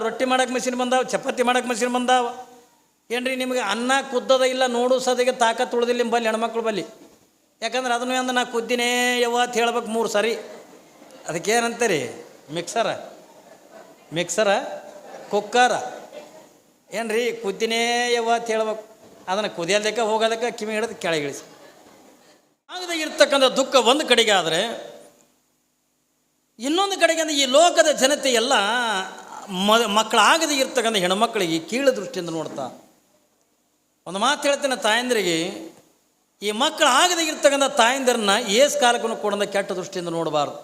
ರೊಟ್ಟಿ ಮಾಡಕ್ಕೆ ಮಿಷಿನ್ ಬಂದಾವ, ಚಪಾತಿ ಮಾಡಕ್ಕೆ ಮಿಷಿನ್ ಬಂದಾವ. ಏನ್ರಿ ನಿಮಗೆ ಅನ್ನ ಕುದ್ದದ ಇಲ್ಲ ನೋಡು ಸದಿಗೆ ತಾಕತ್ತು ಉಳಿದಿಲ್ಲ ಬಲ್ಲಿ ಹೆಣ್ಮಕ್ಳು ಬಲ್ಲಿ. ಯಾಕಂದ್ರೆ ಅದನ್ನು ಅಂದ್ರೆ ನಾ ಕುದ್ದಿನೇ ಯವ್ವ ಅಂತ ಹೇಳ್ಬೇಕು ಮೂರು ಸರಿ. ಅದಕ್ಕೇನಂತೀರಿ? ಮಿಕ್ಸರ? ಮಿಕ್ಸರ? ಕುಕ್ಕರ? ಏನ್ರಿ? ಕುದ್ದಿನೇ ಯವ್ವ ಅಂತ ಹೇಳ್ಬೇಕು. ಅದನ್ನು ಕುದಿಯೋದಕ್ಕೆ ಹೋಗೋದಕ್ಕೆ ಕಿವಿ ಹಿಡಿದು ಕೆಳಗಿಳಿಸಿ ಆಗದೆ ಇರ್ತಕ್ಕಂಥ ದುಃಖ ಒಂದು ಕಡೆಗೆ ಆದರೆ, ಇನ್ನೊಂದು ಕಡೆಗೆ ಅಂದರೆ ಈ ಲೋಕದ ಜನತೆ ಎಲ್ಲ ಮ ಮಕ್ಕಳಾಗದೇ ಇರ್ತಕ್ಕಂಥ ಹೆಣ್ಮಕ್ಳಿಗೆ ಕೀಳು ದೃಷ್ಟಿಯಿಂದ ನೋಡ್ತಾ. ಒಂದು ಮಾತು ಹೇಳ್ತೇನೆ ತಾಯಂದ್ರಿಗೆ, ಈ ಮಕ್ಕಳು ಆಗದೆ ಇರ್ತಕ್ಕಂಥ ತಾಯಂದಿರನ್ನ ಏಸ್ ಕಾಲಕ್ಕೂ ಕೂಡ ಕೆಟ್ಟ ದೃಷ್ಟಿಯಿಂದ ನೋಡಬಾರ್ದು.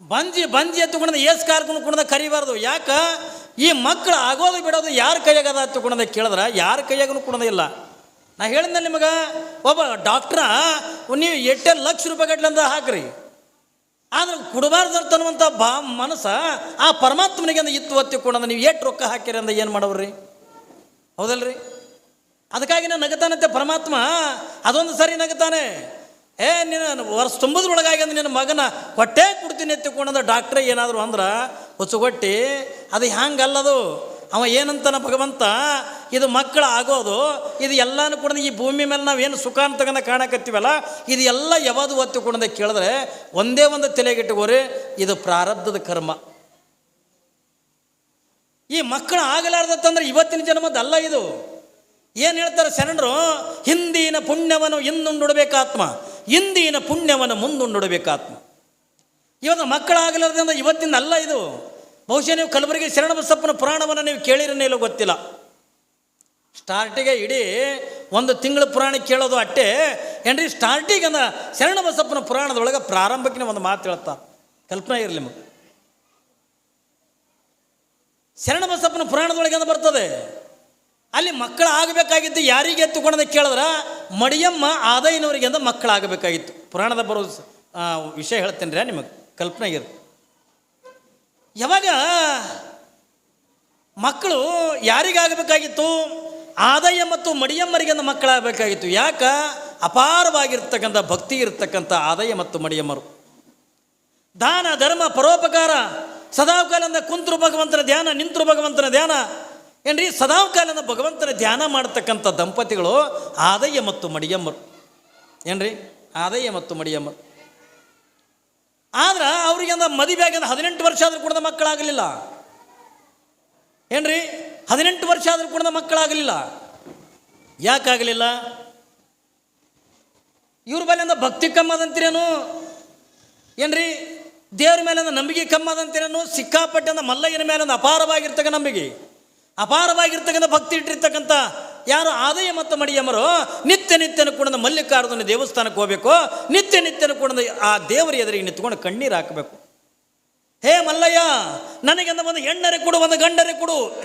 ಬಂಜಿ ಬಂಜಿ ಎತ್ತುಕೊಂಡ ಏಸ್ ಕಾಲಕ್ಕೂ ಕೂಡ ಕರಿಬಾರ್ದು. ಯಾಕ? ಈ ಮಕ್ಕಳು ಆಗೋದು ಬಿಡೋದು ಯಾರ ಕೈಯಾಗದ ಎತ್ತುಕೊಂಡ ಕೇಳಿದ್ರೆ, ಯಾರ ಕೈಯಾಗೂ ಕೂಡ ಇಲ್ಲ. ನಾ ಹೇಳಿದ್ನ ನಿಮಗೆ, ಒಬ್ಬ ಡಾಕ್ಟ್ರ, ನೀವು ಎಷ್ಟೇ ಲಕ್ಷ ರೂಪಾಯಿ ಗಟ್ಲಂದ ಹಾಕ್ರಿ. ಆದ್ರೆ ಕೊಡಬಾರ್ದು ಅಂತನ್ನುವಂಥ ಬಾ ಮನಸ್ಸ ಆ ಪರಮಾತ್ಮನಿಗೆ ಅಂದ್ರೆ ಇತ್ತು ಒತ್ತಿಕೊಂಡ ನೀವು ಎಷ್ಟು ರೊಕ್ಕ ಹಾಕಿರಿ ಅಂದ ಏನು ಮಾಡವ್ರಿ ಹೌದಲ್ರಿ? ಅದಕ್ಕಾಗಿ ನಾನು ನಗತಾನಂತೆ ಪರಮಾತ್ಮ. ಅದೊಂದು ಸರಿ ನಗತಾನೆ. ಏ, ನೀನು ವರ್ಷ ತುಂಬದ್ರೊಳಗಾಗಿ ಅಂದ್ರೆ ನಿನ್ನ ಮಗನ ಹೊಟ್ಟೆ ಕೊಡ್ತೀನಿ ಎತ್ತಿಕೊಂಡಂದ್ರೆ ಡಾಕ್ಟ್ರೇ ಏನಾದರೂ ಅಂದ್ರೆ, ಹುಚ್ಚುಗೊಟ್ಟಿ, ಅದು ಹ್ಯಾಂಗಲ್ಲದು? ಅವ ಏನಂತಾನ ಭಗವಂತ? ಇದು ಮಕ್ಕಳು ಆಗೋದು. ಇದು ಎಲ್ಲನೂ ಕೂಡ ಈ ಭೂಮಿ ಮೇಲೆ ನಾವು ಏನು ಸುಖ ಅಂತ ಕಾಣಕತ್ತೀವಲ್ಲ, ಇದು ಎಲ್ಲ ಯಾವುದು ಒತ್ತಿಕೊಂಡಂದ ಕೇಳಿದ್ರೆ ಒಂದೇ ಒಂದು ತಲೆಗಿಟ್ಟುಕೋರಿ ಇದು ಪ್ರಾರಬ್ಧದ ಕರ್ಮ. ಈ ಮಕ್ಕಳು ಆಗಲಾರ್ದಂದ್ರೆ ಇವತ್ತಿನ ಜನ್ಮದಲ್ಲ ಇದು. ಏನು ಹೇಳ್ತಾರೆ ಶರಣರು? ಹಿಂದಿನ ಪುಣ್ಯವನ್ನು ಹಿಂದುಂಡುಡಬೇಕಾತ್ಮ ಹಿಂದಿನ ಪುಣ್ಯವನ್ನು ಮುಂದುಂಡುಡಬೇಕಾತ್ಮ. ಇವತ್ತು ಮಕ್ಕಳಾಗಲಾರ್ದಂದ್ರೆ ಇವತ್ತಿನ ಅಲ್ಲ ಇದು. ಬಹುಶಃ ನೀವು ಕಲಬುರಗಿ ಶರಣ ಬಸಪ್ಪನ ಪುರಾಣವನ್ನು ನೀವು ಕೇಳಿರನೇ ಇಲ್ಲ ಗೊತ್ತಿಲ್ಲ. ಸ್ಟಾರ್ಟಿಗೆ ಇಡೀ ಒಂದು ತಿಂಗಳ ಪುರಾಣ ಕೇಳೋದು ಅಟ್ಟೆ. ಏನ್ರಿ, ಸ್ಟಾರ್ಟಿಗೆ ಶರಣ ಬಸಪ್ಪನ ಪುರಾಣದೊಳಗೆ ಪ್ರಾರಂಭಕ್ಕೆ ಒಂದು ಮಾತು ಹೇಳ್ತಾ. ಕಲ್ಪನೆ ಇರಲಿ ನಿಮಗೆ. ಶರಣ ಬಸಪ್ಪನ ಪುರಾಣದೊಳಗೆ ಅಂತ ಬರ್ತದೆ? ಅಲ್ಲಿ ಮಕ್ಕಳು ಆಗಬೇಕಾಗಿತ್ತು ಯಾರಿಗೆ ಎತ್ತುಕೊಂಡದ ಕೇಳಿದ್ರೆ? ಮಡಿಯಮ್ಮ ಆದಾಯನವರಿಗೆ ಅಂದ ಮಕ್ಕಳಾಗಬೇಕಾಗಿತ್ತು. ಪುರಾಣದ ಬರೋ ವಿಷಯ ಹೇಳ್ತೇನೆ ರೀ ನಿಮಗೆ. ಕಲ್ಪನೆ ಇರು ಯಾವಾಗ ಮಕ್ಕಳು ಯಾರಿಗಾಗಬೇಕಾಗಿತ್ತು? ಆದಾಯ ಮತ್ತು ಮಡಿಯಮ್ಮರಿಗೆ ಅಂತ ಮಕ್ಕಳಾಗಬೇಕಾಗಿತ್ತು. ಯಾಕ? ಅಪಾರವಾಗಿರ್ತಕ್ಕಂಥ ಭಕ್ತಿ ಇರತಕ್ಕಂಥ ಆದಾಯ ಮತ್ತು ಮಡಿಯಮ್ಮರು. ದಾನ, ಧರ್ಮ, ಪರೋಪಕಾರ, ಸದಾವಕಾಲದಿಂದ ಕುಂತರು ಭಗವಂತನ ಧ್ಯಾನ, ನಿಂತರು ಭಗವಂತನ ಧ್ಯಾನ. ಏನ್ರಿ? ಸದಾವಕಾಲದಿಂದ ಭಗವಂತನ ಧ್ಯಾನ ಮಾಡತಕ್ಕಂಥ ದಂಪತಿಗಳು ಆದಯ್ಯ ಮತ್ತು ಮಡಿಯಮ್ಮರು. ಏನ್ರಿ? ಆದಯ್ಯ ಮತ್ತು ಮಡಿಯಮ್ಮರು. ಆದ್ರೆ ಅವ್ರಿಗೆ ಅಂದ ಮದುವೆ ಆಗಿಂದ ಹದಿನೆಂಟು ವರ್ಷ ಆದರೂ ಕೂಡ ಮಕ್ಕಳಾಗಲಿಲ್ಲ. ಏನ್ರಿ? ಹದಿನೆಂಟು ವರ್ಷ ಆದರೂ ಕೂಡ ಮಕ್ಕಳಾಗಲಿಲ್ಲ. ಯಾಕಾಗಲಿಲ್ಲ ಇವ್ರ ಮೇಲಿಂದ ಭಕ್ತಿ ಕಮ್ಮದಂತೀರೇನು ಏನ್ರಿ? ದೇವ್ರ ಮೇಲೆ ನಂಬಿಕೆ ಕಮ್ಮದಂತೀರೇನು ಸಿಕ್ಕಾಪಟ್ಟೆ ಮಲ್ಲಯ್ಯನ ಮೇಲೆ ಒಂದು ಅಪಾರವಾಗಿರ್ತಕ್ಕ ನಂಬಿಕೆ. ಅಪಾರವಾಗಿರ್ತಕ್ಕಂಥ ಭಕ್ತಿ ಇಟ್ಟಿರ್ತಕ್ಕಂಥ ಯಾರು ಆದಾಯ ಮತ್ತು ಮಡಿಯಮ್ಮರು ನಿತ್ಯ ನಿತ್ಯನ ಕೂಡ ಮಲ್ಲಿಕಾರ್ಜುನ ದೇವಸ್ಥಾನಕ್ಕೆ ಹೋಗಬೇಕು. ನಿತ್ಯ ನಿತ್ಯನ ಕೂಡ ಆ ದೇವರ ಎದುರಿಗೆ ನಿಂತ್ಕೊಂಡು ಕಣ್ಣೀರು ಹಾಕಬೇಕು. ಹೇ ಮಲ್ಲಯ್ಯ, ನನಗೆ ಅಂದ ಒಂದು ಹೆಣ್ಣರೆ ಕೊಡು, ಒಂದು ಗಂಡರೆ ಕೊಡು.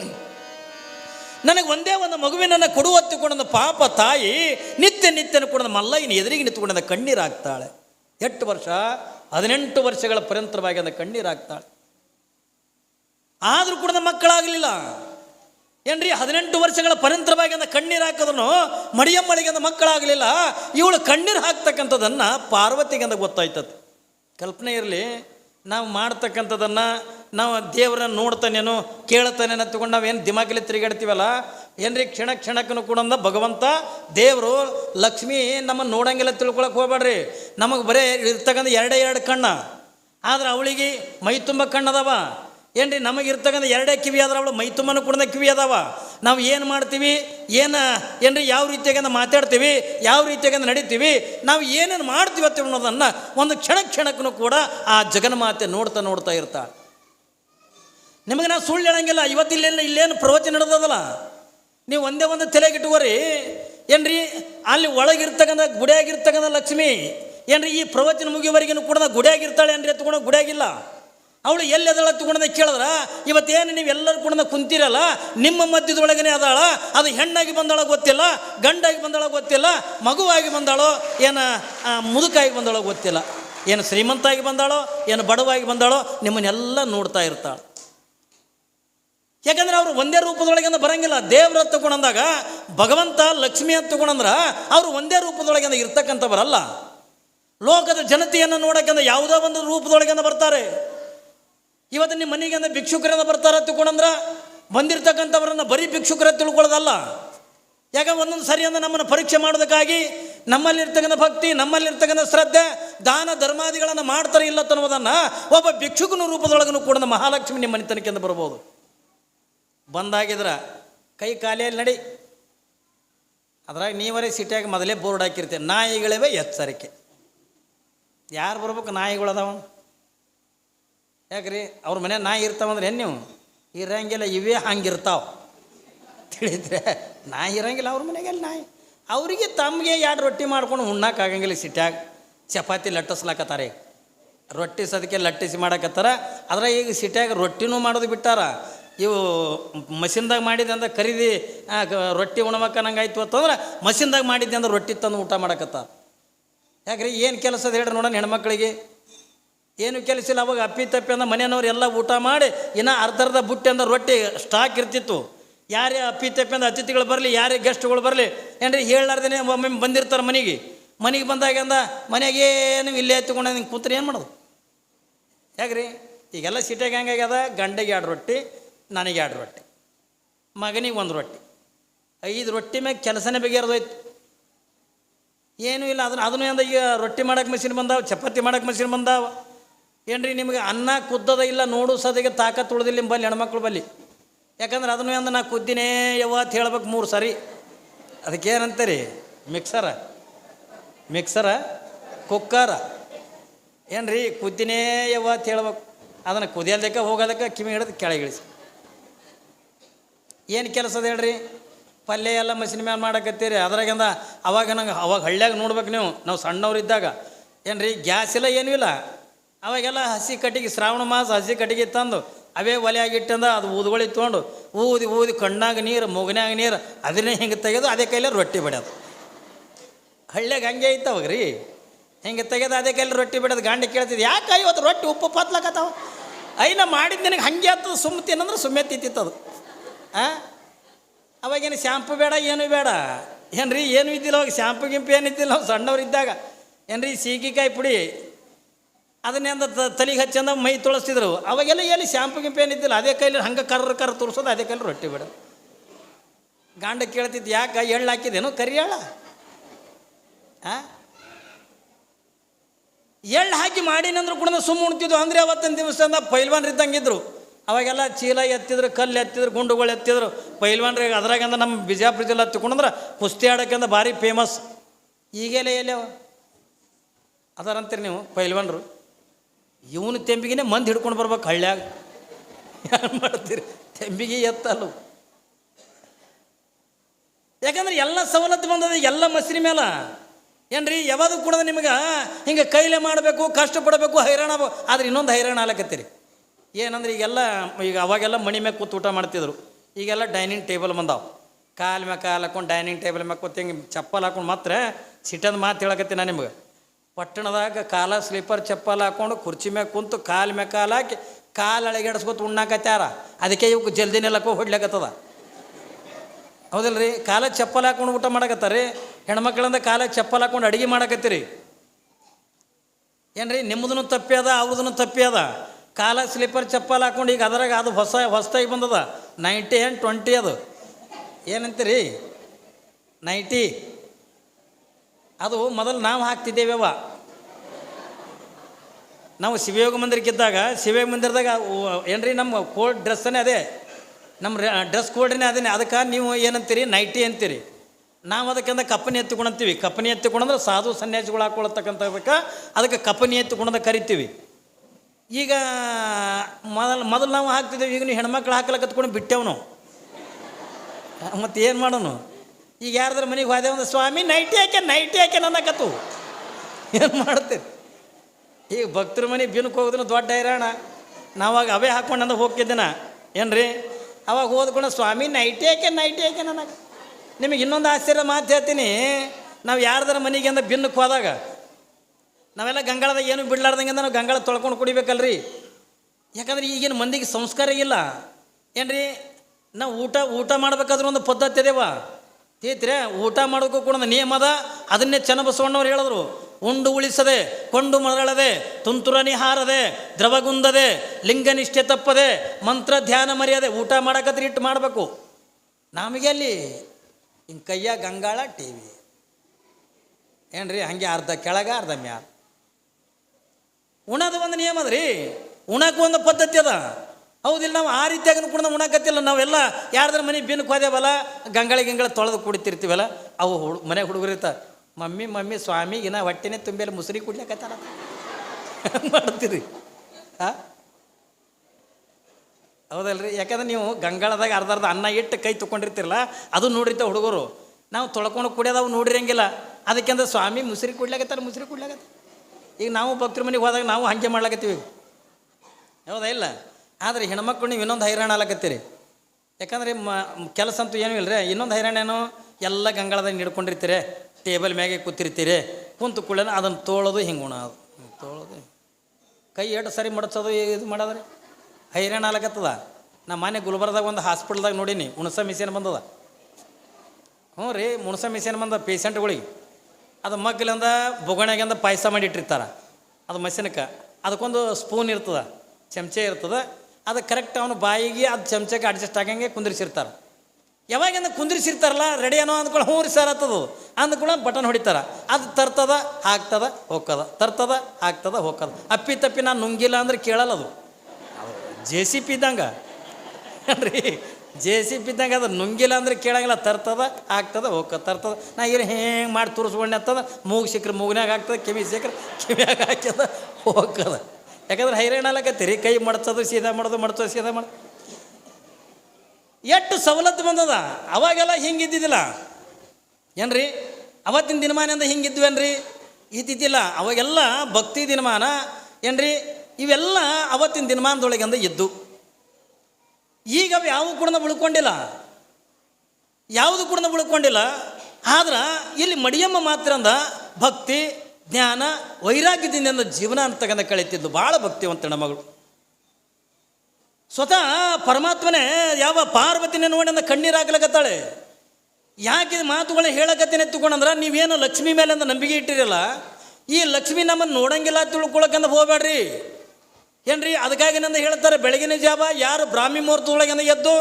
ನನಗೆ ಒಂದೇ ಒಂದು ಮಗುವಿನನ್ನು ಕೊಡು ಹೊತ್ತುಕೊಂಡ ಪಾಪ ತಾಯಿ, ನಿತ್ಯ ನಿತ್ಯನ ಕೂಡ ಮಲ್ಲಯ್ಯನ ಎದುರಿಗೆ ನಿಂತ್ಕೊಂಡು ಕಣ್ಣೀರು ಹಾಕ್ತಾಳೆ. ಎಷ್ಟು ವರ್ಷ, ಹದಿನೆಂಟು ವರ್ಷಗಳ ಪರ್ಯಂತರವಾಗಿ ಅಂದ ಕಣ್ಣೀರು ಹಾಕ್ತಾಳೆ. ಆದರೂ ಕೂಡ ಮಕ್ಕಳಾಗಲಿಲ್ಲ. ಏನ್ರಿ, ಹದಿನೆಂಟು ವರ್ಷಗಳ ಪರಂತರವಾಗಿ ಅಂದ ಕಣ್ಣೀರು ಹಾಕಿದ್ರು ಮಡಿಯಮ್ಮಳಿಗೆ ಅಂದ ಮಕ್ಕಳಾಗಲಿಲ್ಲ, ಇವಳು ಕಣ್ಣೀರು ಹಾಕ್ತಕ್ಕಂಥದ್ದನ್ನು ಪಾರ್ವತಿಗೆ ಅಂದ ಗೊತ್ತಾಯ್ತದೆ. ಕಲ್ಪನೆ ಇರಲಿ, ನಾವು ಮಾಡ್ತಕ್ಕಂಥದ್ದನ್ನು ನಾವು ದೇವರನ್ನ ನೋಡ್ತಾನೇನು, ಕೇಳ್ತಾನೇನು ತಗೊಂಡು ನಾವೇನು ದಿಮಾಗಲಿ ತಿರುಗಾಡ್ತೀವಲ್ಲ, ಏನ್ರಿ, ಕ್ಷಣ ಕ್ಷಣಕ್ಕೂ ಕೂಡ ಅಂದ ಭಗವಂತ, ದೇವರು, ಲಕ್ಷ್ಮಿ ನಮ್ಮನ್ನು ನೋಡಂಗಿಲ್ಲ ತಿಳ್ಕೊಳಕ್ಕೆ ಹೋಗ್ಬೇಡ್ರಿ ನಮಗೆ ಬರೇ ಇರ್ತಕ್ಕಂಥ ಎರಡೇ ಎರಡು ಕಣ್ಣ, ಆದ್ರೆ ಅವಳಿಗೆ ಮೈ ತುಂಬ ಕಣ್ಣದವ. ಏನ್ರಿ, ನಮಗೆ ಇರ್ತಕ್ಕಂಥ ಎರಡೇ ಕಿವಿ ಆದ್ರೆ ಅವಳು ಮೈ ತುಂಬನೂ ಕೂಡ ಕಿವಿ ಅದಾವ ನಾವು ಏನು ಮಾಡ್ತೀವಿ, ಏನು, ಏನ್ರಿ, ಯಾವ ರೀತಿಯಾಗಿ ಮಾತಾಡ್ತೀವಿ, ಯಾವ ರೀತಿಯಾಗಿ ನಡೀತೀವಿ, ನಾವು ಏನೇನು ಮಾಡ್ತೀವಿ ಅಂತ ಅನ್ನೋದನ್ನು ಒಂದು ಕ್ಷಣ ಕ್ಷಣಕ್ಕೂ ಕೂಡ ಆ ಜಗನ್ಮಾತೆ ನೋಡ್ತಾ ನೋಡ್ತಾ ಇರ್ತಾಳೆ ನಿಮಗೆ ನಾವು ಸುಳ್ಳು ಹೇಳಂಗಿಲ್ಲ ಇವತ್ತಿಲ್ಲೇನು ಇಲ್ಲೇನು ಪ್ರವಚನ ನಡೆದದಲ್ಲ? ನೀವು ಒಂದೇ ಒಂದು ತಲೆಗಿಟ್ಟುವರಿ ಏನ್ರಿ, ಅಲ್ಲಿ ಒಳಗಿರ್ತಕ್ಕಂಥ ಗುಡಿಯಾಗಿರ್ತಕ್ಕಂಥ ಲಕ್ಷ್ಮಿ, ಏನ್ರಿ, ಈ ಪ್ರವಚನ ಮುಗಿಯುವವರೆಗೂ ಕೂಡ ಗುಡಿಯಾಗಿರ್ತಾಳೆ ಏನ್ರಿ ಎತ್ಕೊಂಡು ಗುಡಿಯಾಗಿಲ್ಲ. ಅವಳು ಎಲ್ಲಿ ಅದಳ ತಗೊಂಡ ಕೇಳಿದ್ರ? ಇವತ್ತೇನು ನೀವು ಎಲ್ಲರೂ ಕೂಡ ಕುಂತಿರಲ್ಲ? ನಿಮ್ಮ ಮಧ್ಯದೊಳಗನೆ ಅದಾಳ? ಅದು ಹೆಣ್ಣಾಗಿ ಬಂದಾಳ ಗೊತ್ತಿಲ್ಲ, ಗಂಡಾಗಿ ಬಂದಾಳ ಗೊತ್ತಿಲ್ಲ, ಮಗುವಾಗಿ ಬಂದಾಳೋ, ಏನು ಮುದುಕಾಗಿ ಬಂದಾಳೋ ಗೊತ್ತಿಲ್ಲ. ಏನು ಶ್ರೀಮಂತಾಗಿ ಬಂದಾಳೋ, ಏನು ಬಡವಾಗಿ ಬಂದಾಳೋ, ನಿಮ್ಮನ್ನೆಲ್ಲ ನೋಡ್ತಾ ಇರ್ತಾಳೆ. ಯಾಕಂದ್ರೆ ಅವರು ಒಂದೇ ರೂಪದೊಳಗಿಂದ ಬರಂಗಿಲ್ಲ. ದೇವ್ರ ತಗೊಂಡಂದಾಗ ಭಗವಂತ, ಲಕ್ಷ್ಮಿ ಅಂತ ತಗೊಂಡಂದ್ರ ಅವರು ಒಂದೇ ರೂಪದೊಳಗಿಂದ ಇರ್ತಕ್ಕಂಥವರಲ್ಲ. ಲೋಕದ ಜನತೆಯನ್ನು ನೋಡೋಕ್ಕಿಂತ ಯಾವುದೋ ಒಂದು ರೂಪದೊಳಗಿಂದ ಬರ್ತಾರೆ. ಇವತ್ತು ನಿಮ್ಮ ಮನೆಗೆ ಅಂದ್ರೆ ಭಿಕ್ಷುಕರನ್ನ ಬರ್ತಾರ ತಿಳ್ಕೊಂಡ್ರ? ಬಂದಿರ್ತಕ್ಕಂಥವ್ರನ್ನ ಬರೀ ಭಿಕ್ಷುಕರ ತಿಳ್ಕೊಳ್ಳೋದಲ್ಲ ಯಾಕೆ ಒಂದೊಂದು ಸರಿ ಅಂದ್ರೆ ನಮ್ಮನ್ನು ಪರೀಕ್ಷೆ ಮಾಡೋದಕ್ಕಾಗಿ ನಮ್ಮಲ್ಲಿರ್ತಕ್ಕಂಥ ಭಕ್ತಿ, ನಮ್ಮಲ್ಲಿರ್ತಕ್ಕಂಥ ಶ್ರದ್ಧೆ, ದಾನ ಧರ್ಮಾದಿಗಳನ್ನು ಮಾಡ್ತಾರೆ ಇಲ್ಲ ಅನ್ನೋದನ್ನು ಒಬ್ಬ ಭಿಕ್ಷುಕನ ರೂಪದೊಳಗೂ ಕೂಡ ಮಹಾಲಕ್ಷ್ಮಿ ನಿಮ್ಮ ಮನೆತನಕ್ಕಿಂದ ಬರ್ಬೋದು. ಬಂದಾಗಿದ್ರೆ ಕೈ ಕಾಲಿಯಲ್ಲಿ ನಡಿ. ಅದ್ರಾಗ ನೀವರೇ ಸಿಟಿಯಾಗಿ ಮೊದಲೇ ಬೋರ್ಡ್ ಹಾಕಿರ್ತೀವಿ ನಾಯಿಗಳಿವೆ ಎಚ್ಚರಿಕೆ. ಯಾರು ಬರ್ಬೇಕು ನಾಯಿಗಳು ಅದಾವ ಯಾಕ್ರಿ? ಅವ್ರ ಮನೆ ನಾಯಿ ಇರ್ತಾವಂದ್ರೆ ಏನು ನೀವು? ಇರಂಗಿಲ್ಲ, ಇವೇ ಹಂಗಿರ್ತಾವ. ತಿಳಿದ್ರೆ ನಾಯಿ ಇರಂಗಿಲ್ಲ, ಅವ್ರ ಮನೆಗೆಲ್ಲ ನಾಯಿ. ಅವರಿಗೆ ತಮಗೆ ಎರಡು ರೊಟ್ಟಿ ಮಾಡ್ಕೊಂಡು ಉಣ್ಣಕ್ಕಾಗಂಗಿಲ್ಲ ಸಿಟ್ಯಾಗ. ಚಪಾತಿ ಲಟ್ಟಿಸ್ಲಾಕತ್ತಾರೆ ರೊಟ್ಟಿ ಸದಕ್ಕೆ ಲಟ್ಟಿಸಿ ಮಾಡಕತ್ತಾರ. ಅದ್ರ ಈಗ ಸಿಟ್ಯಾಗ ರೊಟ್ಟಿನೂ ಮಾಡೋದು ಬಿಟ್ಟಾರ. ಇವು ಮಷಿನ್ದಾಗ ಮಾಡಿದೆ ಅಂದ್ರೆ ಖರೀದಿ ರೊಟ್ಟಿ ಉಣ್ಮಕ್ಕನಂಗಾಯ್ತು ನಂಗಾಯ್ತು ಅಂತಂದ್ರೆ ಮಷಿನ್ದಾಗ ಮಾಡಿದ್ದೆ ಅಂದ್ರೆ ರೊಟ್ಟಿ ತಂದು ಊಟ ಮಾಡಕತ್ತಾರ. ಯಾಕ್ರಿ? ಏನು ಕೆಲಸದ ಹೇಳ್ರಿ ನೋಡೋಣ ಹೆಣ್ಮಕ್ಳಿಗೆ? ಏನು ಕೆಲಸ ಇಲ್ಲ, ಅವಾಗ ಅಪ್ಪಿ ತಪ್ಪಿ ಅಂದ್ರೆ ಮನೆಯವ್ರು ಎಲ್ಲ ಊಟ ಮಾಡಿ, ಇನ್ನೂ ಅರ್ಧರ್ಧ ಅರ್ಧ ಬುಟ್ಟಿ ಅಂದ್ರೆ ರೊಟ್ಟಿ ಸ್ಟಾಕ್ ಇರ್ತಿತ್ತು. ಯಾರೇ ಅಪ್ಪಿ ತಪ್ಪಿ ಅಂದ್ರೆ ಅತಿಥಿಗಳು ಬರಲಿ, ಯಾರೇ ಗೆಸ್ಟ್ಗಳು ಬರಲಿ, ಏನ್ರಿ ಹೇಳಾರ್ದೇನೆ ಒಮ್ಮೆ ಬಂದಿರ್ತಾರೆ ಮನೆಗೆ. ಮನೆಗೆ ಬಂದಾಗ ಅಂದ, ಮನೆಗೆ ಏನು ಇಲ್ಲೇ ಎತ್ಕೊಂಡು ನಿಂಗೆ ಕೂತ್ರಿ ಏನು ಮಾಡೋದು? ಹೇಗ್ರಿ ಈಗೆಲ್ಲ ಸಿಟಿಯಾಗ ಹೆಂಗಾಗ್ಯದ ಗಂಡಗೆ ಎರಡು ರೊಟ್ಟಿ, ನನಗೆ ಎರಡು ರೊಟ್ಟಿ, ಮಗನಿಗೆ ಒಂದು ರೊಟ್ಟಿ. ಐದು ರೊಟ್ಟಿ ಮ್ಯಾಗ ಕೆಲಸನೇ ಬಗೆಹರಿದೋಯ್ತು ಏನೂ ಇಲ್ಲ, ಅದನ್ನ, ಅದನ್ನು ಅಂದ, ಈಗ ರೊಟ್ಟಿ ಮಾಡಕ್ಕೆ ಮಷಿನ್ ಬಂದಾವ, ಚಪಾತಿ ಮಾಡಕ್ಕೆ ಮಷಿನ್ ಬಂದಾವ. ಏನ್ರಿ ನಿಮಗೆ ಅನ್ನ ಕುದ್ದದ ಇಲ್ಲ ನೋಡು ಸದಿಗೆ ತಾಕತ್ತು ಉಳಿದಿಲ್ಲ ನಿಮ್ಮ ಬಲ್ಲಿ ಹೆಣ್ಮಕ್ಳು ಬಲ್ಲಿ. ಯಾಕಂದ್ರೆ ಅದನ್ನು ಅಂದ ನಾ ಕುದ್ದಿನೇ ಯಾವತ್ತು ಹೇಳ್ಬೇಕು ಮೂರು ಸರಿ. ಅದಕ್ಕೇನಂತೀರಿ? ಮಿಕ್ಸರ ಮಿಕ್ಸರ ಕುಕ್ಕರ ಏನ್ರಿ? ಕುದ್ದಿನೇ ಯಾವತ್ತು ಹೇಳ್ಬೇಕು. ಅದನ್ನು ಕುದಿಯೋದಕ್ಕೆ ಹೋಗೋದಕ್ಕೆ ಕಿಮಿ ಹಿಡಿದು ಕೆಳಗಿಳಿಸಿ ಏನು ಕೆಲಸ ಅದ ಹೇಳ್ರಿ? ಪಲ್ಯ ಎಲ್ಲ ಮಷಿನ್ ಮ್ಯಾಲ ಮಾಡಕತ್ತೀರಿ. ಅದ್ರಾಗಿಂದ ಅವಾಗ ನಂಗೆ ಅವಾಗ ಹಳ್ಳ್ಯಾಗ ನೋಡ್ಬೇಕು ನೀವು. ನಾವು ಸಣ್ಣವ್ರು ಇದ್ದಾಗ ಏನ್ರಿ? ಗ್ಯಾಸ್ ಇಲ್ಲ, ಏನೂ ಇಲ್ಲ. ಅವಾಗೆಲ್ಲ ಹಸಿ ಕಟ್ಟಿಗೆ, ಶ್ರಾವಣ ಮಾಸ ಹಸಿ ಕಟ್ಟಿಗೆ ತಂದು ಅವೇ ಒಲೆಯಾಗಿಟ್ಟಂದ ಅದು ಊದುಗಳು ತೊಗೊಂಡು ಊದಿ ಊದಿ ಕಣ್ಣಾಗ ನೀರು ಮುಗನ್ಯಾಗ ನೀರು ಅದನ್ನೇ ಹಿಂಗೆ ತೆಗೆದು ಅದೇ ಕೈಲಿ ರೊಟ್ಟಿ ಬಿಡೋದು ಹಳ್ಳ್ಯಾಗ ಹಂಗೆ ಐತೆ ಅವಾಗ ರೀ ಹಿಂಗೆ ತೆಗೆದು ಅದೇ ಕೈಲಿ ರೊಟ್ಟಿ ಬಿಡೋದು ಗಾಂಡಿ ಕೇಳ್ತಿದ್ದು, ಯಾಕೆ ಇವತ್ತು ರೊಟ್ಟಿ ಉಪ್ಪು ಪತ್ಲಕತ್ತಾವ? ಐನ ಮಾಡಿದ ನಿನಗೆ ಹಂಗೆ ಆತದ ಸುಮ್ಮ ತಿನ್ನಂದ್ರೆ ಸುಮ್ಮನೆ ತಿತ್ತಿತ್ತದು ಆ? ಅವಾಗೇನು ಶ್ಯಾಂಪು ಬೇಡ, ಏನು ಬೇಡ. ಏನ್ರಿ, ಏನು ಇದ್ದಿಲ್ಲ ಅವಾಗ. ಶ್ಯಾಂಪು ಗಿಂಪು ಏನಿದ್ದಿಲ್ಲ ನಾವು ಸಣ್ಣವ್ರು ಇದ್ದಾಗ. ಏನ್ರಿ, ಸೀಗಿಕಾಯಿ ಪುಡಿ ಅದನ್ನೆಂದ ತಲೆಗೆ ಹಚ್ಚಂದ ಮೈ ತೊಳಸ್ತಿದ್ರು. ಅವಾಗೆಲ್ಲ ಎಲ್ಲಿ ಶ್ಯಾಂಪು ಗಿಂಪು ಏನಿದ್ದಿಲ್ಲ. ಅದೇ ಕೈಲಿ ಹಂಗೆ ಕರ್ರ ಕರ್ರ ತುರ್ಸೋದು, ಅದೇ ಕೈಲಿ ರೊಟ್ಟಿ ಬಿಡೋದು. ಗಾಂಡ ಕೇಳ್ತಿದ್ದು, ಯಾಕೆ ಎಳ್ಳು ಹಾಕಿದೇನು ಕರಿಯಾಳ. ಹಾಂ ಎಳ್ಳು ಹಾಕಿ ಮಾಡಿನಂದ್ರು ಕೂಡ ಸುಮ್ಮ ಉಣ್ತಿದ್ವು. ಅಂದರೆ ಅವತ್ತಿನ ದಿವಸದಿಂದ ಪೈಲ್ವಾನ್ರು ಇದ್ದಂಗಿದ್ರು. ಅವಾಗೆಲ್ಲ ಚೀಲ ಎತ್ತಿದ್ರು, ಕಲ್ಲು ಎತ್ತಿದ್ರು, ಗುಂಡುಗಳು ಎತ್ತಿದ್ರು. ಪೈಲ್ವಾನ್ರಿಗೆ ಅದ್ರಾಗಂದ ನಮ್ಮ ಬಿಜಾಪುರ ಜಿಲ್ಲೆ ಹತ್ತಿಕೊಂಡ್ರೆ ಕುಸ್ತಿ ಆಡೋಕ್ಕಿಂತ ಭಾರಿ ಫೇಮಸ್ ಈಗೆಲ್ಲ ಎಲ್ಲ ಅದಾರಂತೀರಿ ನೀವು ಪೈಲ್ವಾನ್ರು? ಇವನು ತೆಂಬಿಗೆನೆ ಮಂದಿ ಹಿಡ್ಕೊಂಡು ಬರ್ಬೇಕು ಹಳ್ಳ್ಯಾಗ. ಏನು ಮಾಡ್ತೀರಿ? ತೆಂಬಿಗೆ ಎತ್ತಲ್ಲ. ಯಾಕಂದ್ರೆ ಎಲ್ಲ ಸವಲತ್ತು ಬಂದದ ಎಲ್ಲ ಮಸಿರಿ ಮೇಲೆ ಏನ್ರಿ ಯಾವಾಗ ಕೂಡ ನಿಮ್ಗೆ ಹಿಂಗೆ ಕೈಲೇ ಮಾಡಬೇಕು, ಕಷ್ಟಪಡಬೇಕು, ಹೈರಾಣ. ಆದ್ರೆ ಇನ್ನೊಂದು ಹೈರಾಣ ಆಲಕತ್ತೀರಿ ಏನಂದ್ರೆ ಈಗೆಲ್ಲ ಈಗ ಅವಾಗೆಲ್ಲ ಮಣಿ ಮೇಲೆ ಕೂತು ಊಟ ಮಾಡ್ತಿದ್ರು. ಈಗೆಲ್ಲ ಡೈನಿಂಗ್ ಟೇಬಲ್ ಬಂದಾವ. ಕಾಲು ಮ್ಯಾಗ ಕಾಲು ಹಾಕೊಂಡು ಡೈನಿಂಗ್ ಟೇಬಲ್ ಮೇಲೆ ಕೂತು ಹಿಂಗೆ ಚಪ್ಪಲ್ ಹಾಕೊಂಡು ಮಾತ್ರ ಸಿಟ್ಟದ ಮಾತು ಹೇಳಕತ್ತೀನಿ ನಾನು ನಿಮಗೆ. ಪಟ್ಟಣದಾಗ ಕಾಲ ಸ್ಲೀಪರ್ ಚಪ್ಪಲ್ ಹಾಕೊಂಡು ಕುರ್ಚಿ ಮ್ಯಾಗ ಕುಂತು ಕಾಲು ಮ್ಯಾಗ ಕಾಲು ಹಾಕಿ ಕಾಲು ಅಳಗೆಡ್ಸ್ಕೊತ ಉಣ್ಣಾಕತ್ಯಾರ. ಅದಕ್ಕೆ ಇವಕ್ಕೆ ಹೊಡ್ಲಾಕತ್ತದ. ಹೌದಲ್ಲ ರೀ ಕಾಲ ಚಪ್ಪಲ್ ಹಾಕೊಂಡು ಊಟ ಮಾಡಕತ್ತಾರಿ ಹೆಣ್ಮಕ್ಳಿಂದ ಕಾಲ ಚಪ್ಪಲ್ ಹಾಕೊಂಡು ಅಡುಗೆ ಮಾಡಕತ್ತೀರಿ? ಏನ್ರಿ? ನಿಮ್ಮದನ್ನು ತಪ್ಪಿ ಅದ, ಅವ್ರದನ್ನು ತಪ್ಪಿ ಅದ. ಕಾಲ ಸ್ಲೀಪರ್ ಚಪ್ಪಲ್ ಹಾಕೊಂಡು ಈಗ ಅದ್ರಾಗ ಅದು ಹೊಸ, ಹೊಸದಾಗಿ ಬಂದದ. ನೈಂಟಿ ಏನು ಟ್ವೆಂಟಿ ಅದು. ಏನಂತೀರಿ? ನೈಂಟಿ. ಅದು ಮೊದಲು ನಾವು ಹಾಕ್ತಿದ್ದೇವೆವ ನಾವು ಶಿವಯೋಗ ಮಂದಿರಕ್ಕಿದ್ದಾಗ, ಶಿವಯೋಗ ಮಂದಿರದಾಗ ಏನ್ರಿ ನಮ್ಮ ಕೋಡ್ ಡ್ರೆಸ್ಸನ್ನೇ ಅದೇ. ನಮ್ಮ ಡ್ರೆಸ್ ಕೋಡ್ನೇ ಅದೇ ಅದಕ್ಕೆ ನೀವು ಏನಂತೀರಿ? ನೈಟಿ ಅಂತೀರಿ. ನಾವು ಅದಕ್ಕಿಂತ ಕಪ್ಪನಿ ಎತ್ತಿಕೊಂಡಂತೀವಿ. ಕಪ್ಪನಿ ಎತ್ತಿಕೊಂಡಂದ್ರೆ ಸಾಧು ಸನ್ಯಾಸಿಗಳು ಹಾಕೊಳತಕ್ಕಂಥದಕ್ಕೆ ಅದಕ್ಕೆ ಕಪ್ಪನಿ ಎತ್ತಿಕೊಂಡಂತ ಕರಿತೀವಿ. ಈಗ ಮೊದಲು ಮೊದಲು ನಾವು ಹಾಕ್ತಿದ್ದೇವೆ. ಈಗ ನೀವು ಹೆಣ್ಮಕ್ಳು ಹಾಕ್ಲಕತ್ಕೊಂಡು ಬಿಟ್ಟೆವು ನಾವು. ಮತ್ತು ಏನು ಮಾಡೋನು? ಈಗ ಯಾರ್ದಾರ ಮನೆಗೆ ಹೋದೆ ಒಂದು ಸ್ವಾಮಿ, ನೈಟಿ ಹಾಕ್ಯ, ನೈಟಿ ಹಾಕೆ ಅನ್ನಕತ್ತು ಏನು ಮಾಡ್ತೀರಿ? ಈಗ ಭಕ್ತರ ಮನೆ ಬಿನ್ಕ್ ಹೋಗೋದನ್ನ ದೊಡ್ಡ ಹೈರಾಣ. ನಾವಾಗ ಅವೇ ಹಾಕೊಂಡು ಅಂದ ಹೋಗ್ತಿದ್ದೆನ. ಏನ್ರಿ? ಅವಾಗ ಹೋದ್ಕೊಂಡು ಸ್ವಾಮಿ ನೈಟ್ ಯಾಕೆ ನೈಟ್ ಯಾಕೆ ನನಗೆ? ನಿಮಗೆ ಇನ್ನೊಂದು ಆಶ್ಚರ್ಯ ಮಾತು ಹೇಳ್ತೀನಿ. ನಾವು ಯಾರ್ದಾರ ಮನೆಗೆ ಅಂದ ಬಿನ್ನಕ್ಕೆ ಹೋದಾಗ, ನಾವೆಲ್ಲ ಗಂಗಾಳದಾಗ ಏನು ಬಿಡ್ಲಾರ್ದಂಗೆ ನಾವು ಗಂಗಾಳ ತೊಳ್ಕೊಂಡು ಕುಡಿಬೇಕಲ್ರಿ. ಯಾಕಂದ್ರೆ ಈಗಿನ ಮಂದಿಗೆ ಸಂಸ್ಕಾರ ಇಲ್ಲ. ಏನ್ರಿ? ನಾವು ಊಟ ಊಟ ಮಾಡ್ಬೇಕಾದ್ರೂ ಒಂದು ಪದ್ಧತಿ ಇದೆವಾ ತೀತ್ರೆ, ಊಟ ಮಾಡೋಕ್ಕೂ ಕೂಡ ಒಂದು ನಿಯಮ ಅದ. ಅದನ್ನೇ ಚೆನ್ನ ಬಸವಣ್ಣವ್ರು ಹೇಳಿದ್ರು. ಉಂಡು ಉಳಿಸದೆ, ಕೊಂಡು ಮರಳದೆ, ತುಂತುರ ನಿಹಾರದೆ, ದ್ರವಗುಂದದೆ ಲಿಂಗನಿಷ್ಠೆ ತಪ್ಪದೆ, ಮಂತ್ರ ಧ್ಯಾನ ಮರ್ಯಾದೆ ಊಟ ಮಾಡಕತ್ರಿ ಇಟ್ಟು ಮಾಡಬೇಕು. ನಮಗೆ ಅಲ್ಲಿ ಹಿಂಗೆ ಕೈಯ ಗಂಗಾಳ ಟಿ ವಿ. ಏನ್ರಿ, ಹಂಗೆ ಅರ್ಧ ಕೆಳಗ, ಅರ್ಧ ಮ್ಯಾಲ. ಉಣದ ಒಂದು ನಿಯಮ ಅದ್ರಿ. ಉಣಕ್ಕೆ ಒಂದು ಪದ್ಧತಿ ಅದ. ಹೌದಿಲ್ಲ, ನಾವು ಆ ರೀತಿಯಾಗಿ ಕೂಡ ಉಣಕತ್ತಿಲ್ಲ. ನಾವೆಲ್ಲ ಯಾರ್ದ್ರ ಮನೆ ಬಿನ್ ಕೋದೇವಲ್ಲ ಗಂಗಳ ಗಿಂಗಳ ತೊಳೆದು ಕುಡಿತಿರ್ತೀವಲ್ಲ, ಅವು ಹುಡು ಮನೆ ಹುಡುಗರು ಇರ್ತಾರೆ. ಮಮ್ಮಿ ಮಮ್ಮಿ, ಸ್ವಾಮಿ, ಇನ್ನ ಹೊಟ್ಟೆನೇ ತುಂಬೆಲ್ಲ, ಮುಸುರಿ ಕುಡ್ಲಕತ್ತಾರ. ಮಾಡ್ತೀರಿ. ಹಾಂ? ಹೌದಲ್ರಿ? ಯಾಕಂದ್ರೆ ನೀವು ಗಂಗಾಳದಾಗ ಅರ್ಧ ಅನ್ನ ಇಟ್ಟು ಕೈ ತೊಗೊಂಡಿರ್ತಿರಲ್ಲ ಅದು ನೋಡಿರ್ತ ಹುಡುಗರು. ನಾವು ತೊಳ್ಕೊಂಡು ಕುಡಿಯೋದವು ನೋಡಿರಂಗಿಲ್ಲ ಅದಕ್ಕೆಂದ್ರೆ ಸ್ವಾಮಿ ಮುಸುರಿ ಕುಡ್ಲಾಕತ್ತಾರ, ಮುಸುರಿ ಕುಡ್ಲಾಕತ್ತ ಈಗ ನಾವು ಭಕ್ತರ ಮನೆಗೆ ಹೋದಾಗ ನಾವು ಹಾಗೆ ಮಾಡ್ಲಾಕತ್ತೀವಿ. ಹೌದಾ ಇಲ್ಲ? ಆದರೆ ಹೆಣ್ಮಕ್ಳು ನೀವು ಇನ್ನೊಂದು ಹೈರಾಣ ಆಲಕತ್ತೀರಿ ಯಾಕಂದ್ರೆ ಮ ಕೆಲಸ ಅಂತೂ ಏನೂ ಇಲ್ಲರಿ ಇನ್ನೊಂದು ಹೈರಾಣ ಏನು ಎಲ್ಲ ಗಂಗಾಳದಾಗ ಹಿಡ್ಕೊಂಡಿರ್ತೀರಿ ಟೇಬಲ್ ಮ್ಯಾಗೆ ಕೂತಿರ್ತೀರಿ, ಕುಂತು ಕುಳ್ಳನ ಅದನ್ನು ತೋಳೋದು ಹಿಂಗೆ ಉಣ ಅದು ತೋಳೋದು ಕೈ ಏಟು ಸರಿ ಮಡಚೋದು ಇದು ಮಾಡೋದ್ರಿ? ಹೈರಾಣ ಆಲಕತ್ತದ ನಮ್ಮ ಮನೆ ಗುಲ್ಬರ್ದಾಗ ಒಂದು ಹಾಸ್ಪಿಟ್ಲ್ದಾಗ ನೋಡೀನಿ ಹುಣಸ ಮಿಷನ್ ಬಂದದ. ಹ್ಞೂ ರೀ ಮುಣಸ ಮಿಷನ್ ಬಂದ ಪೇಷಂಟ್ಗಳಿಗೆ. ಅದು ಮಗ್ಲಿಂದ ಬೊಗಣೆಗಿಂದ ಪಾಯಸ ಮಾಡಿ ಇಟ್ಟಿರ್ತಾರೆ ಅದು ಮಷಿನಕ್ಕೆ ಅದಕ್ಕೊಂದು ಸ್ಪೂನ್ ಇರ್ತದ, ಚಮಚೆ ಇರ್ತದೆ. ಅದು ಕರೆಕ್ಟ್ ಅವನು ಬಾಯಿಗೆ ಅದು ಚಮಚಕ್ಕೆ ಅಡ್ಜಸ್ಟ್ ಆಗಂಗೆ ಕುಂದಿರಿಸಿರ್ತಾರೆ. ಯಾವಾಗಿಂದ ಕುಂದಿರಿಸಿರ್ತಾರಲ್ಲ ರೆಡಿ ಏನೋ ಅಂದ್ಕೊಳ ಹ್ಞೂ ರೀ ಸರ್ ಆಗ್ತದ ಅಂದ್ಕೊಳ ಬಟನ್ ಹೊಡಿತಾರ. ಅದು ತರ್ತದ, ಹಾಕ್ತದ, ಹೋಗ್ತದ. ತರ್ತದ, ಹಾಕ್ತದ, ಹೋಗ್ತದ. ಅಪ್ಪಿ ತಪ್ಪಿ ನಾನು ನುಂಗಿಲ್ಲ ಅಂದ್ರೆ ಕೇಳಲ್ಲ ಅದು. ಜೆ ಸಿ ಪಿ ಇದ್ದಂಗೆ. ರೀ ಜೆ ಸಿ ಪಿ ಇದ್ದಂಗೆ ಅದು ನುಂಗಿಲ್ಲ ಅಂದ್ರೆ ಕೇಳಂಗಿಲ್ಲ. ತರ್ತದ ಆಗ್ತದ ಹೋಗ್ತದ, ತರ್ತದ. ನಾ ಏನು ಹೆಂಗೆ ಮಾಡಿ ತುರ್ಸ್ಕೊಂಡೆ ಅಂತದ, ಮೂಗು ಸಿಕ್ಕರೆ ಮೂಗ್ನಾಗ ಆಗ್ತದ ಕಿವಿ ಸಿಕ್ಕರೆ ಕಿವಿಯಾಗ ಹಾಕ್ಯದ, ಹೋಗ್ತದ. ಯಾಕಂದ್ರೆ ಹೈರಾಣ ಆಲಕತ್ತೀರಿ ಕೈ ಮಡ್ಚೋದು, ಸೀದಾ ಮಾಡೋದು ಮಡ್ತದ ಸೀದಾ ಮಾಡೋದು. ಎಷ್ಟು ಸವಲತ್ತು ಬಂದದ. ಅವಾಗೆಲ್ಲ ಹಿಂಗೆ ಇದ್ದಿದ್ದಿಲ್ಲ ಏನ್ರಿ? ಅವತ್ತಿನ ದಿನಮಾನದಿಂದ ಹಿಂಗಿದ್ವೇನ್ರಿ? ಇದ್ದಿದ್ದಿಲ್ಲ. ಅವಾಗೆಲ್ಲ ಭಕ್ತಿ ದಿನಮಾನ. ಏನ್ರಿ? ಇವೆಲ್ಲ ಅವತ್ತಿನ ದಿನಮಾನದೊಳಗಿಂದ ಇದ್ದು. ಈಗ ಅವು ಯಾವ ಕೂಡ ಉಳ್ಕೊಂಡಿಲ್ಲ ಯಾವುದು ಕೂಡ ಉಳ್ಕೊಂಡಿಲ್ಲ ಆದ್ರೆ ಇಲ್ಲಿ ಮಡಿಯಮ್ಮ ಮಾತ್ರ ಅಂದ ಭಕ್ತಿ, ಜ್ಞಾನ, ವೈರಾಗ್ಯದಿಂದ ಜೀವನ ಅಂತಕ್ಕಂಥ ಕಳೀತಿದ್ದು. ಭಾಳ ಭಕ್ತಿವಂತ ಮಗಳು. ಸ್ವತಃ ಪರಮಾತ್ಮನೇ ಯಾವ ಪಾರ್ವತಿನ ನೋಡಿಂದ ಕಣ್ಣೀರು ಕಣ್ಣೀರಾಗ್ಲಕತ್ತಾಳೆ. ಯಾಕೆ ಮಾತುಗಳನ್ನ ಹೇಳಕತ್ತೇನೆ ಎತ್ತುಕೊಂಡಂದ್ರೆ ನೀವೇನು ಲಕ್ಷ್ಮಿ ಮೇಲೆ ಅಂತ ನಂಬಿಕೆ ಇಟ್ಟಿರಲ್ಲ, ಈ ಲಕ್ಷ್ಮಿ ನಮ್ಮನ್ನು ನೋಡಂಗಿಲ್ಲ ತಿಳ್ಕೊಳಕಂದ ಹೋಗ್ಬೇಡ್ರಿ. ಏನ್ರಿ, ಅದಕ್ಕಾಗಿ ನಂದು ಹೇಳ್ತಾರೆ, ಬೆಳಗಿನ ಜಾವ ಯಾರು ಬ್ರಾಹ್ಮಿ ಮುಹೂರ್ತದೊಳಗಿಂದ ಎದ್ದು,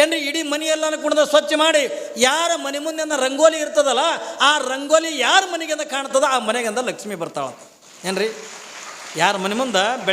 ಏನ್ರಿ, ಇಡೀ ಮನೆಯೆಲ್ಲ ಕುಣದ ಸ್ವಚ್ಛ ಮಾಡಿ, ಯಾರ ಮನೆ ಮುಂದೆ ರಂಗೋಲಿ ಇರ್ತದಲ್ಲ, ಆ ರಂಗೋಲಿ ಯಾರ ಮನೆಗಿಂದ ಕಾಣ್ತದ ಆ ಮನೆಗಿಂದ ಲಕ್ಷ್ಮಿ ಬರ್ತಾಳ ಏನ್ರಿ, ಯಾರ ಮನೆ ಮುಂದೆ ಬೆಳಗ್ಗೆ